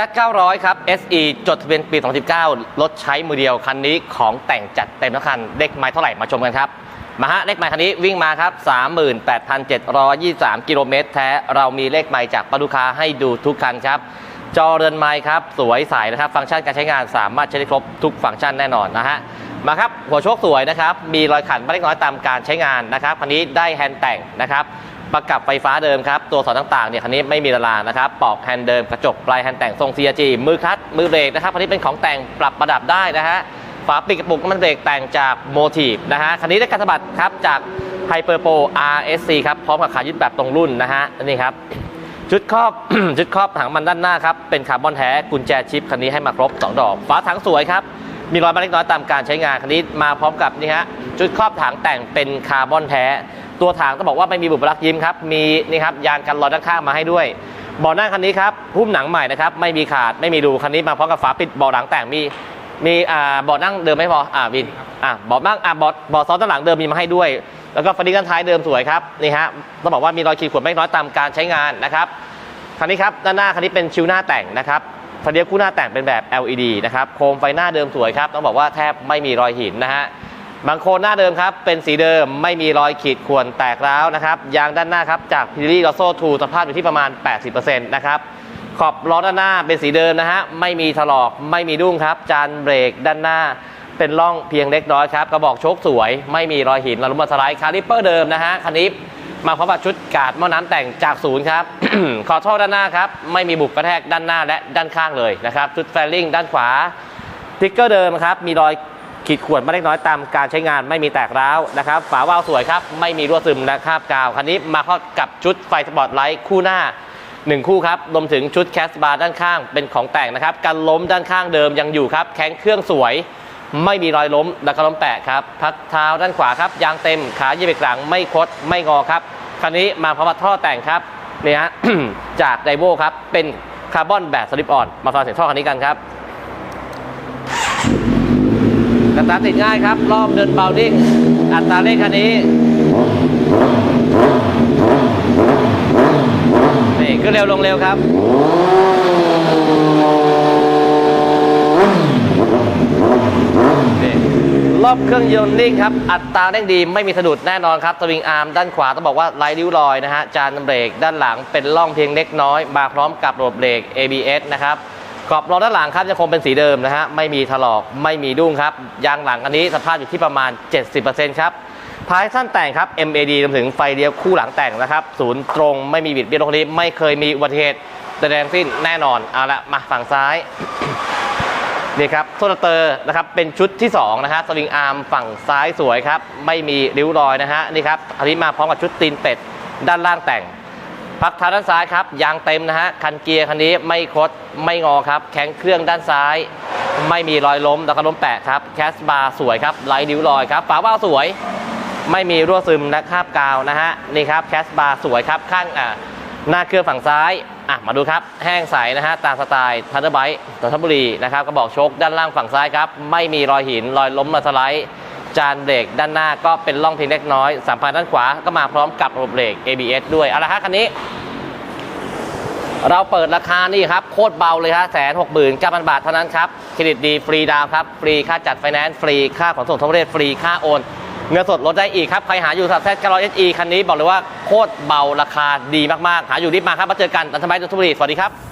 Z900 ครับ SE จดทะเบียนปี 2019 รถใช้มือเดียวคันนี้ของแต่งจัดเต็มทั้งคันเลขไมล์เท่าไหร่มาชมกันครับ มาฮะเลขไมล์คันนี้วิ่งมาครับ 38,723 กิโลเมตรแท้ เรามีเลขไมล์จากปาลูกค้าให้ดูทุกคันครับ จอเรือนไม้ครับ สวยใสนะครับ ฟังก์ชันการใช้งานสามารถใช้ได้ครบทุกฟังก์ชันแน่นอนนะฮะมาครับหัวโชคสวยนะครับมีรอยขันบ้างเล็กน้อยตามการใช้งานนะครับคันนี้ได้แฮนด์แต่งนะครับ ประกับไฟฟ้าเดิมครับ ตัวสอนต่างๆเนี่ยคันนี้ไม่มีละลานะครับปอกแฮนด์เดิมกระจกปลายแฮนด์แต่งทรง CRG มือคัตมือเบรกนะครับคันนี้เป็นของแต่งปรับประดับได้นะฮะฝาปิดกระปุกน้ำมันเบรกแต่งจากโมทีฟนะฮะคันนี้ได้การสะบัดครับจาก Hyper Pro RSC ครับพร้อมกับขายึดแบบตรงรุ่นนะฮะนี่ครับชุดครอบชุดครอบถังมันด้านหน้าครับเป็นคาร์บอนแท้กุญแจชิปคันนี้ให้มาครบ 2 ดอก ฝาถังสวยครับ มีรอยบ้างเล็กน้อยตามการใช้งานคันนี้มาพร้อมกับนี่ฮะชุดครอบถังแต่งเป็นคาร์บอนแท้ ตัวถังต้องบอกว่าไม่มีบุบลักยิ้มครับ มีนี่ครับยานกันรอยด้านข้างมาให้ด้วยเบาะหน้าคันนี้ครับหุ้มหนังใหม่นะครับไม่มีขาดไม่มีรูคันนี้มาพร้อมกับฝาปิดเบาะหลังแต่งมีมีอ่าเบาะนั่งเดิมไม่พออ่าวินอ่าเบาะนั่งอ่าเบาะเบาะซ้อนด้านหลังเดิมมีมาให้ด้วย แล้วก็ฟันดี้ด้านท้ายเดิมสวยครับนี่ฮะต้องบอกว่ามีรอยขีดข่วนไม่น้อยตามการใช้งานนะครับคันนี้ครับด้านหน้าคันนี้เป็นชิวหน้าแต่งนะครับไฟเดียวคู่หน้าแต่งเป็นแบบ LED นะครับโคมไฟหน้าเดิมสวยครับต้องบอกว่าแทบไม่มีรอยหินนะฮะ บางโคนหน้าเดิมครับ เป็นสีเดิมไม่มีรอยขีดข่วนแตกร้าวนะครับ ยางด้านหน้าครับจากพิลลี่ลอโซ่ทูสภาพอยู่ที่ประมาณ 80%นะครับ ขอบล้อด้านหน้าเป็นสีเดิมนะฮะ ไม่มีถลอก ไม่มีดุ้งครับ จานเบรกด้านหน้า เป็นร่องเพียงเล็กน้อยครับ กระบอกโชคสวย ไม่มีรอยหินระลุมสไลด์คาลิปเปอร์เดิมนะฮะคันนี้มาพร้อมกับชุดกาดหม้อน้ำแต่งจากศูนย์ครับ ขอโทษด้านหน้าครับ ไม่มีบุบกระแทกด้านหน้าและด้านข้างเลยนะครับ ชุดแฟลลิ่งด้านขวาติ๊กเกอร์เดิมครับ มีรอย ขีดข่วนมาเล็กน้อยตามการใช้งานไม่มีแตกร้าวนะครับ ฝาวาล์วสวยครับไม่มีรั่วซึมและคราบกาวคันนี้มาเข้ากับชุดไฟสปอตไลท์คู่หน้า1คู่ครับรวมถึงชุดแคสบาร์ด้านข้างเป็นของแต่งนะครับกันล้มด้านข้างเดิมยังอยู่ครับ แข็งเครื่องสวย ไม่มีรอยล้มและก็ล้มแปะครับพักเท้าด้านขวาครับยางเต็มขายีบกลางไม่คดไม่งอครับคันนี้มาพร้อมกับท่อแต่งครับเนี่ฮะจากไดโวครับเป็นคาร์บอนแบบสลิปออนมาฟังเสียงท่อคันนี้กันครับกระ ตาร์ติดง่ายครับ รอบเดินเบาดิ้งอัตราเร่งคันนี้นี่ขึ้นเร็วลงเร็วครับรอบเครื่องยนต์นิ่งครับ อัตราเร่งดีไม่มีสะดุดแน่นอนครับสวิงอาร์มด้านขวาต้องบอกว่าไร้ริ้วรอยนะฮะ จานเบรกด้านหลังเป็นร่องเพียงเล็กน้อย มาพร้อมกับระบบเบรก ABS นะครับ กรอบล้อด้านหลังครับยังคงเป็นสีเดิมนะฮะไม่มีถลอกไม่มีดุ้งครับยางหลังอันนี้สภาพอยู่ที่ประมาณ 70%ครับท้ายสั้นแต่งครับ MAD รวมถึงไฟเลี้ยวคู่หลังแต่งนะครับศูนย์ตรงไม่มีบิดเบี้ยวตรงนี้ไม่เคยมีอุบัติเหตุใดๆสิ้นแน่นอนเอาละมาฝั่งซ้ายนี่ครับโซลเตอร์นะครับเป็นชุดที่2นะฮะสวิงอาร์มฝั่งซ้ายสวยครับไม่มีริ้วรอยนะฮะนี่ครับอันนี้มาพร้อมกับชุดตีนเป็ดด้านล่างแต่ง พักเท้าด้านซ้ายครับยางเต็มนะฮะคันเกียร์คันนี้ไม่คดไม่งอครับแข็งเครื่องด้านซ้าย ไม่มีรอยล้มแล้วก็ล้มแปะครับแคสบาร์สวยครับไร้ริ้วรอยครับฝาบ้าสวย ไม่มีรั่วซึมและคราบกาวนะฮะนี่ครับแคสบาร์สวยครับข้างอ่าหน้าเครื่องฝั่งซ้ายอะมาดูครับแห้งใสนะฮะตามสไตล์ทันเดอร์ไบต์นนทบุรีนะครับกระบอกโชคด้านล่างฝั่งซ้ายครับไม่มีรอยหินรอยล้มมาสไลด์ จานเบรกด้านหน้าก็เป็นร่องเพียงเล็กน้อยสัมพันธ์ด้านขวาก็มาพร้อมกับระบบเบรก ABS ด้วยเอาละฮะคันนี้ เราเปิดราคานี่ครับ โคตรเบาเลยฮะแสนหกหมื่นเก้าพันบาทเท่านั้นครับเครดิตดีฟรีดาวครับ ฟรีค่าจัดไฟแนนซ์ฟรีค่าขนส่งทั่วประเทศฟรีค่าโอนเงินสดลดได้อีกครับ ใครหาอยู่สับแซด9 0 0 SE คันนี้บอกเลยว่าโคตรเบาราคาดีมากๆ หาอยู่รีบมาครับ มาเจอกันตันทมัยนนทบุรีสวัสดีครับ